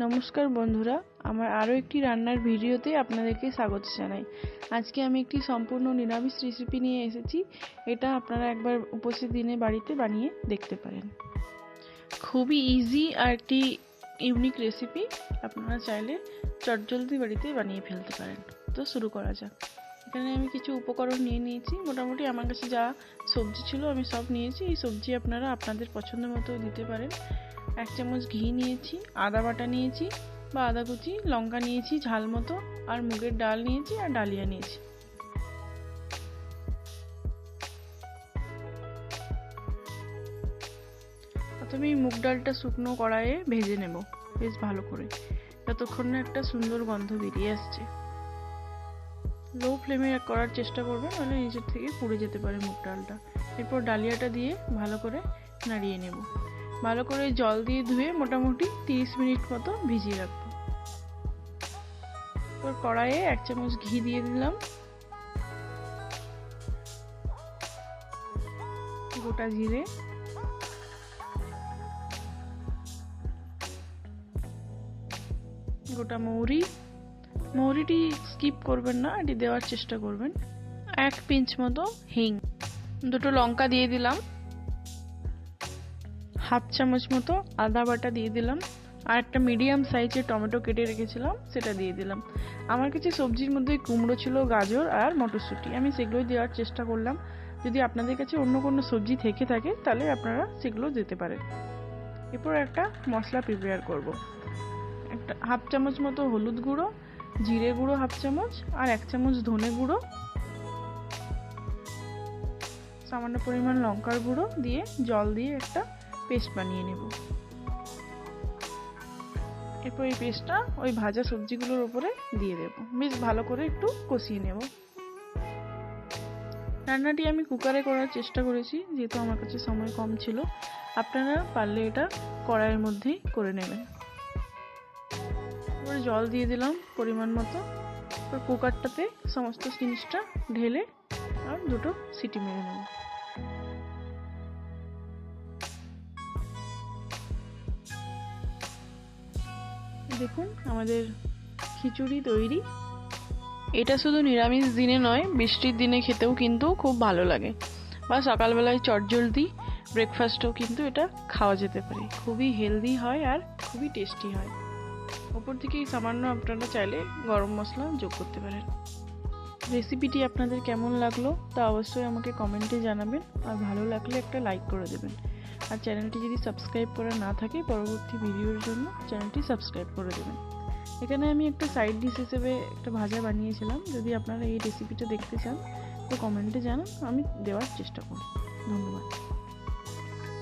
নমস্কার বন্ধুরা, আমার আরও একটি রান্নার ভিডিওতে আপনাদেরকে স্বাগত জানাই। আজকে আমি একটি সম্পূর্ণ নিরামিষ রেসিপি নিয়ে এসেছি, এটা আপনারা একবার উপস্থিত দিনে বাড়িতে বানিয়ে দেখতে পারেন। খুবই ইজি আর একটি ইউনিক রেসিপি আপনারা চাইলে চটজলদি বাড়িতে বানিয়ে ফেলতে পারেন। তো শুরু করা যাক। এখানে আমি কিছু উপকরণ নিয়ে নিয়েছি, মোটামুটি আমার কাছে যা সবজি ছিল আমি সব নিয়েছি, এই সবজি আপনারা আপনাদের পছন্দ মতো দিতে পারেন। এক চামচ ঘি নিয়েছি, আদা বাটা নিয়েছি বা আদা কুচি, লঙ্কা নিয়েছি, ঝাল মতো, আর মুগের ডাল নিয়েছি আর ডালিয়া নিয়েছি। প্রথমে মুগ ডালটা শুকনো কড়াইয়ে ভেজে নেব, বেশ ভালো করে। যতক্ষণ না একটা সুন্দর গন্ধ বেরিয়ে আসছে। লো ফ্লেমে করার চেষ্টা করবে, নাহলে নিচের থেকে পুড়ে যেতে পারে মুগ ডালটা। এরপর ডালিয়াটা দিয়ে ভালো করে নাড়িয়ে নেব। ভালো করে জল দিয়ে ধুয়ে মোটামুটি তিরিশ মিনিট মতো ভিজিয়ে রাখব। এরপর কড়াইয়ে এক চামচ ঘি দিয়ে দিলাম। গোটা জিরে। গোটা মৌরি। মৌরিটি স্কিপ করবেন না, এটি দেওয়ার চেষ্টা করবেন। এক পিঞ্চ মতো হিং। দুটো লঙ্কা দিয়ে দিলাম। হাফ চামচ মতো আদা বাটা দিয়ে দিলাম আর একটা মিডিয়াম সাইজের টমেটো কেটে রেখেছিলাম, সেটা দিয়ে দিলাম। আমার কাছে সবজির মধ্যে কুমড়ো ছিল, গাজর আর মটরশুঁটি। আমি সেগুলোই দেওয়ার চেষ্টা করলাম। যদি আপনাদের কাছে অন্য কোনো সবজি থেকে থাকে, তাহলে আপনারা সেগুলো দিতে পারেন। এরপর একটা মশলা প্রিপেয়ার করব। একটা হাফ চামচ মতো হলুদ গুঁড়ো, জিরে গুঁড়ো হাফ চামচ, আর এক চামচ ধনে গুঁড়ো। সামান্য পরিমাণ লঙ্কার গুঁড়ো দিয়ে জল দিয়ে একটা পেস্ট বানিয়ে নেব। এরপর এই পেস্টটা ওই ভাজা সবজিগুলোর উপরে দিয়ে দেব। বেশ ভালো করে একটু কষিয়ে নেব। রান্নাটি আমি কুকারে করার চেষ্টা করেছি, যেহেতু আমার কাছে সময় কম ছিল। আপনারা পারলে এটা কড়াইয়ের মধ্যেই করে নেবেন। এবার জল দিয়ে দিলাম পরিমাণ মতো। এবার কুকারটাতে সমস্ত জিনিসটা ঢেলে আর দুটো সিটি মেরে নেব। দেখুন, আমাদের খিচুড়ি তৈরি। এটা শুধু নিরামিষ দিনে নয়, বৃষ্টির দিনে খেতেও কিন্তু খুব ভালো লাগে। বা সকালবেলায় চটজলদি ব্রেকফাস্টও কিন্তু এটা খাওয়া যেতে পারে। খুবই হেলদি হয় আর খুবই টেস্টি হয়। ওপর থেকে সামান্য আপনারা চাইলে গরম মশলা যোগ করতে পারেন। রেসিপিটি আপনাদের কেমন লাগল তা অবশ্যই আমাকে কমেন্টে জানাবেন। আর ভালো লাগলে একটা লাইক করে দেবেন। আর চ্যানেলটি যদি সাবস্ক্রাইব করা না থাকে পরবর্তী ভিডিওর জন্য চ্যানেলটি সাবস্ক্রাইব করে দেবেন। এখানে আমি একটা সাইড ডিশ হিসেবে একটা ভাজা বানিয়েছিলাম। যদি আপনারা এই রেসিপিটা দেখতে চান, তো কমেন্টে জানান, আমি দেওয়ার চেষ্টা করব। ধন্যবাদ।